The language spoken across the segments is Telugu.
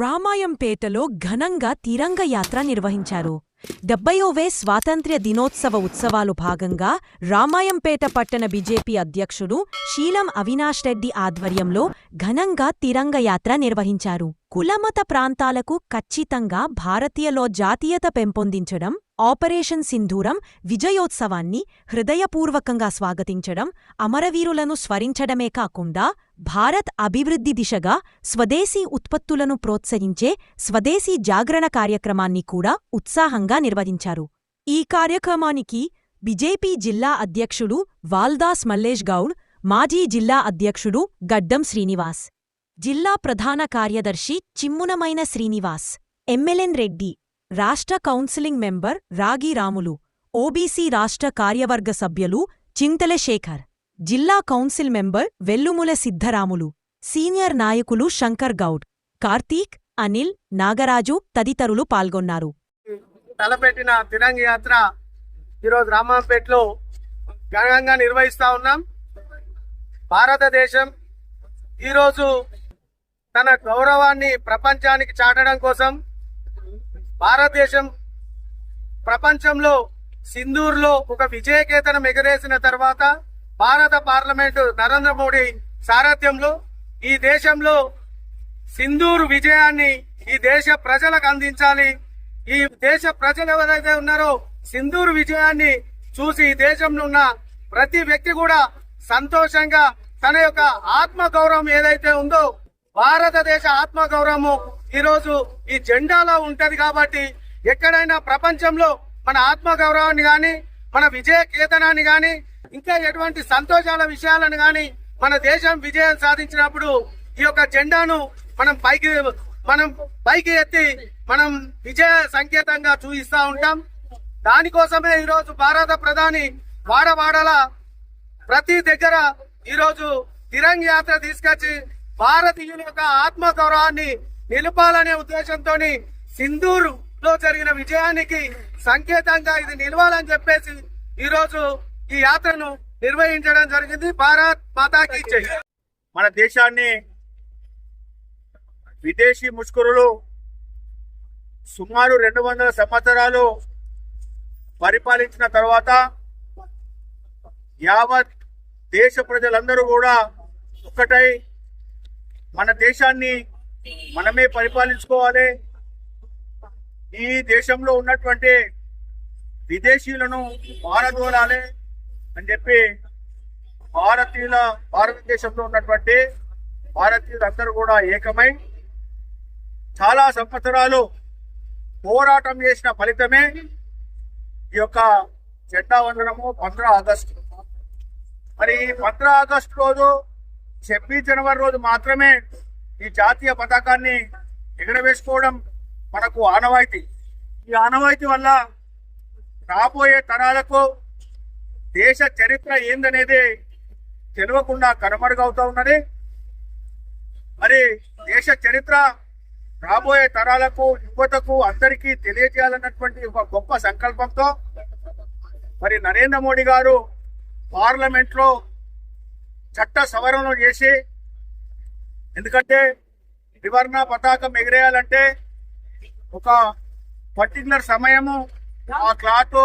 రామాయంపేటలో ఘనంగా తిరంగయాత్ర నిర్వహించారు. డెబ్బయోవే స్వాతంత్ర్య దినోత్సవ ఉత్సవాలు భాగంగా రామాయంపేట పట్టణ బీజేపీ అధ్యక్షుడు శీలం అవినాష్ రెడ్డి ఆధ్వర్యంలో ఘనంగా తిరంగయాత్ర నిర్వహించారు. కులమత ప్రాంతాలకు ఖచ్చితంగా భారతీయలో జాతీయత పెంపొందించడం ఆపరేషన్ సింధూరం విజయోత్సవాన్ని హృదయపూర్వకంగా స్వాగతించడం అమరవీరులను స్మరించడమే కాకుండా భారత్ అభివృద్ధి దిశగా స్వదేశీ ఉత్పత్తులను ప్రోత్సహించే స్వదేశీ జాగరణ కార్యక్రమాన్ని కూడా ఉత్సాహంగా నిర్వహించారు. ఈ కార్యక్రమానికి బీజేపీ జిల్లా అధ్యక్షుడు వాల్దాస్ మల్లేష్ గౌడ్ మాజీ జిల్లా అధ్యక్షుడు గడ్డం శ్రీనివాస్ జిల్లా ప్రధాన కార్యదర్శి చిమ్మునమైన శ్రీనివాస్ ఎమ్మెల్యన్ రెడ్డి రాష్ట్ర కౌన్సిలింగ్ మెంబర్ రాగి రాములు ఓబీసీ రాష్ట్ర కార్యవర్గ సభ్యులు చింతలశేఖర్ జిల్లా council member Vellumula Siddharamulu senior నాయకులు శంకర్ గౌడ్ కార్తీక్ అనిల్ నాగరాజు తదితరులు పాల్గొన్నారు. తలపెట్టిన తిరంగ యాత్ర ఈరోజు రామాపేటలో ఘనంగా నిర్వహిస్తా ఉన్నాం. భారతదేశం ఈరోజు తన గౌరవాన్ని ప్రపంచానికి చాటడం కోసం భారతదేశం ప్రపంచంలో సింధూర్లో ఒక విజయకేతనం ఎగరేసిన తర్వాత భారత పార్లమెంటు నరేంద్ర మోడీ సారథ్యంలో ఈ దేశంలో సింధూర్ విజయాన్ని ఈ దేశ ప్రజలకు అందించాలి. ఈ దేశ ప్రజలు ఎవరైతే ఉన్నారో సింధూర్ విజయాన్ని చూసి ఈ దేశంలో ఉన్న ప్రతి వ్యక్తి కూడా సంతోషంగా తన యొక్క ఆత్మ గౌరవం ఏదైతే ఉందో భారతదేశ ఆత్మ గౌరవము ఈ ఈ జెండాలో ఉంటది కాబట్టి ఎక్కడైనా ప్రపంచంలో మన ఆత్మ గౌరవాన్ని గాని మన విజయ కేతనాన్ని గాని ఇంకా ఎటువంటి సంతోషాల విషయాలను గాని మన దేశం విజయం సాధించినప్పుడు ఈ యొక్క జెండాను మనం పైకి మనం పైకి ఎత్తి మనం విజయ సంకేతంగా చూపిస్తా ఉంటాం. దానికోసమే ఈరోజు భారత ప్రధాని వాడవాడల ప్రతి దగ్గర ఈరోజు తిరంగ్ యాత్ర తీసుకొచ్చి భారతీయుల యొక్క ఆత్మ గౌరవాన్ని నిలపాలనే ఉద్దేశంతో సింధూర్లో జరిగిన విజయానికి సంకేతంగా ఇది నిలవాలని చెప్పేసి ఈరోజు ఈ యాత్రను నిర్వహించడం జరిగింది. భారత్ మాతాకి మన దేశాన్ని విదేశీ ముష్కరులు సుమారు రెండు వందల సంవత్సరాలు పరిపాలించిన తర్వాత యావత్ దేశ ప్రజలందరూ కూడా ఒక్కటై మన దేశాన్ని మనమే పరిపాలించుకోవాలి. ఈ దేశంలో ఉన్నటువంటి విదేశీయులను పారదోలాలి అని చెప్పి భారతీయుల భారతదేశంలో ఉన్నటువంటి భారతీయులందరూ కూడా ఏకమై చాలా సంవత్సరాలు పోరాటం చేసిన ఫలితమే ఈ యొక్క జెండా వందనము పంద్రా ఆగస్టు. మరి ఈ పంద్రా ఆగస్టు రోజు ఛబ్బీస్ జనవరి రోజు మాత్రమే ఈ జాతీయ పతాకాన్ని ఎగరవేసుకోవడం మనకు ఆనవాయితీ. ఈ ఆనవాయితీ వల్ల రాబోయే తరాలకు దేశ చరిత్ర ఏందనేది తెలియకుండా కనుమరుగవుతూ ఉన్నది. మరి దేశ చరిత్ర రాబోయే తరాలకు యువతకు అందరికీ తెలియజేయాలన్నటువంటి ఒక గొప్ప సంకల్పంతో మరి నరేంద్ర మోడీ గారు పార్లమెంట్లో చట్ట సవరణలు చేసి ఎందుకంటే త్రివర్ణ పతాకం ఎగిరేయాలంటే ఒక పర్టికులర్ సమయము ఆ క్లాత్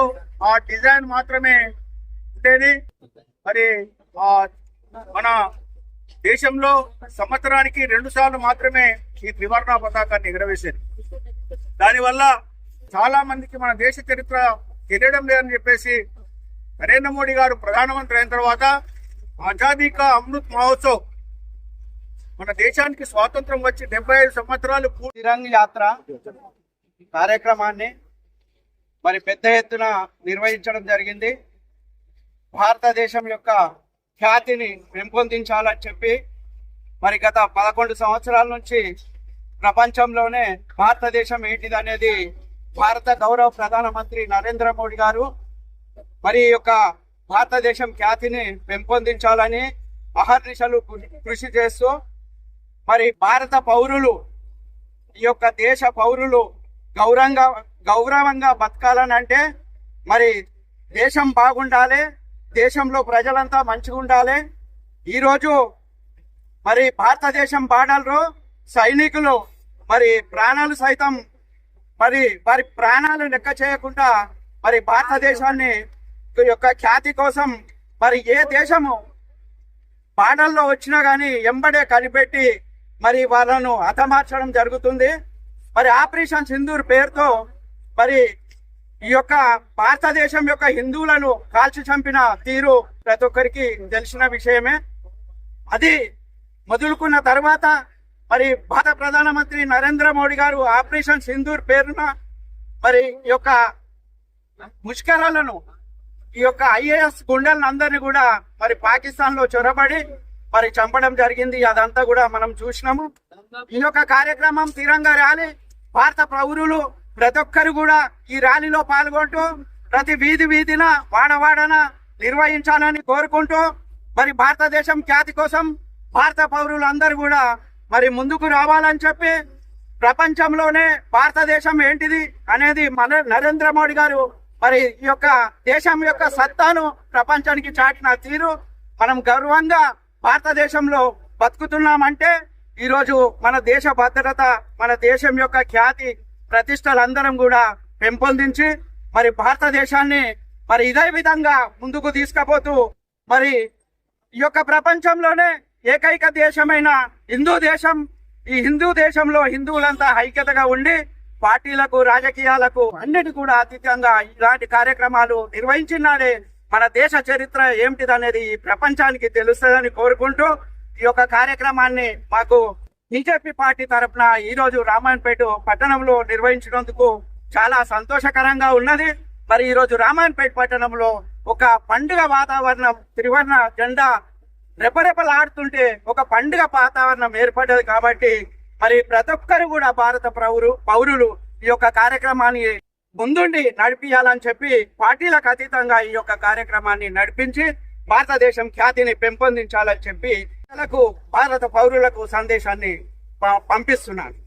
ఆ డిజైన్ మాత్రమే ఉండేది. మరి ఆ మన దేశంలో సంవత్సరానికి రెండు సార్లు మాత్రమే ఈ త్రివర్ణ పతాకాన్ని ఎగరవేసేది. దానివల్ల చాలా మందికి మన దేశ చరిత్ర తెలియడం లేదని చెప్పేసి నరేంద్ర మోడీ గారు ప్రధానమంత్రి అయిన తర్వాత ఆజాదీ కా అమృత్ మహోత్సవ్. మన దేశానికి స్వాతంత్రం వచ్చి డెబ్బై ఐదు సంవత్సరాలు పూర్తి తిరంగ్ యాత్ర కార్యక్రమాన్ని మరి పెద్ద ఎత్తున నిర్వహించడం జరిగింది. భారతదేశం యొక్క ఖ్యాతిని పెంపొందించాలని చెప్పి మరి గత పదకొండు సంవత్సరాల నుంచి ప్రపంచంలోనే భారతదేశం ఏంటిది అనేది భారత గౌరవ ప్రధానమంత్రి నరేంద్ర మోడీ గారు మరి ఈ యొక్క భారతదేశం ఖ్యాతిని పెంపొందించాలని అహర్నిశలు కృషి చేస్తూ మరి భారత పౌరులు ఈ యొక్క దేశ పౌరులు గౌరవంగా గౌరవంగా బతకాలని అంటే మరి దేశం బాగుండాలి దేశంలో ప్రజలంతా మంచిగా ఉండాలి. ఈరోజు మరి భారతదేశం బాడలరు సైనికులు మరి ప్రాణాలు సైతం మరి వారి ప్రాణాలు లెక్క చేయకుండా మరి భారతదేశాన్ని యొక్క ఖ్యాతి కోసం మరి ఏ దేశము పాటల్లో వచ్చినా కానీ ఎంబడే కనిపెట్టి మరి వాళ్ళను హతమార్చడం జరుగుతుంది. మరి ఆపరేషన్ సింధూర్ పేరుతో మరి ఈ యొక్క భారతదేశం యొక్క హిందువులను కాల్చి చంపిన తీరు ప్రతి ఒక్కరికి తెలిసిన విషయమే. అది మొదలుకున్న తర్వాత మరి భారత ప్రధానమంత్రి నరేంద్ర మోడీ గారు ఆపరేషన్ సింధూర్ పేరున మరి ఈ యొక్క ముష్కరాలను ఈ యొక్క ఐఏఎస్ గుండెలను అందరినీ కూడా మరి పాకిస్తాన్లో చొరబడి మరి చంపడం జరిగింది. అదంతా కూడా మనం చూసినాము. ఈ యొక్క కార్యక్రమం తిరంగా ర్యాలీ భారత పౌరులు ప్రతి ఒక్కరు కూడా ఈ ర్యాలీలో పాల్గొంటూ ప్రతి వీధి వీధిన వాడవాడన నిర్వహించాలని కోరుకుంటూ మరి భారతదేశం ఖ్యాతి కోసం భారత పౌరులందరూ కూడా మరి ముందుకు రావాలని చెప్పి ప్రపంచంలోనే భారతదేశం ఏంటిది అనేది మన నరేంద్ర మోడీ గారు మరి ఈ యొక్క దేశం యొక్క సత్తాను ప్రపంచానికి చాటిన తీరు మనం గర్వంగా భారతదేశంలో బతుకుతున్నామంటే ఈరోజు మన దేశ భద్రత మన దేశం యొక్క ఖ్యాతి ప్రతిష్టలందరం కూడా పెంపొందించి మరి భారతదేశాన్ని మరి ఇదే విధంగా ముందుకు తీసుకపోతూ మరి ఈ యొక్క ప్రపంచంలోనే ఏకైక దేశమైన హిందూ దేశం. ఈ హిందూ దేశంలో హిందువులంతా ఐక్యతగా ఉండి పార్టీలకు రాజకీయాలకు అన్నిటి కూడా అతీతంగా ఇలాంటి కార్యక్రమాలు నిర్వహించినాడే మన దేశ చరిత్ర ఏమిటిదనేది ఈ ప్రపంచానికి తెలుస్తుందని కోరుకుంటూ ఈ యొక్క కార్యక్రమాన్ని మాకు బీజేపీ పార్టీ తరఫున ఈ రోజు రామాయణపేట పట్టణంలో నిర్వహించినందుకు చాలా సంతోషకరంగా ఉన్నది. మరి ఈ రోజు రామాయణపేట పట్టణంలో ఒక పండుగ వాతావరణం త్రివర్ణ జెండా రెపరెపలాడుతుంటే ఒక పండుగ వాతావరణం ఏర్పడ్డది కాబట్టి మరి ప్రతి ఒక్కరు కూడా భారత పౌరు పౌరులు ఈ యొక్క కార్యక్రమాన్ని ముందుండి నడిపించాలని చెప్పి పార్టీలకు అతీతంగా ఈ యొక్క కార్యక్రమాన్ని నడిపించి భారతదేశం ఖ్యాతిని పెంపొందించాలని చెప్పి భారత పౌరులకు సందేశాన్ని పంపిస్తున్నాను.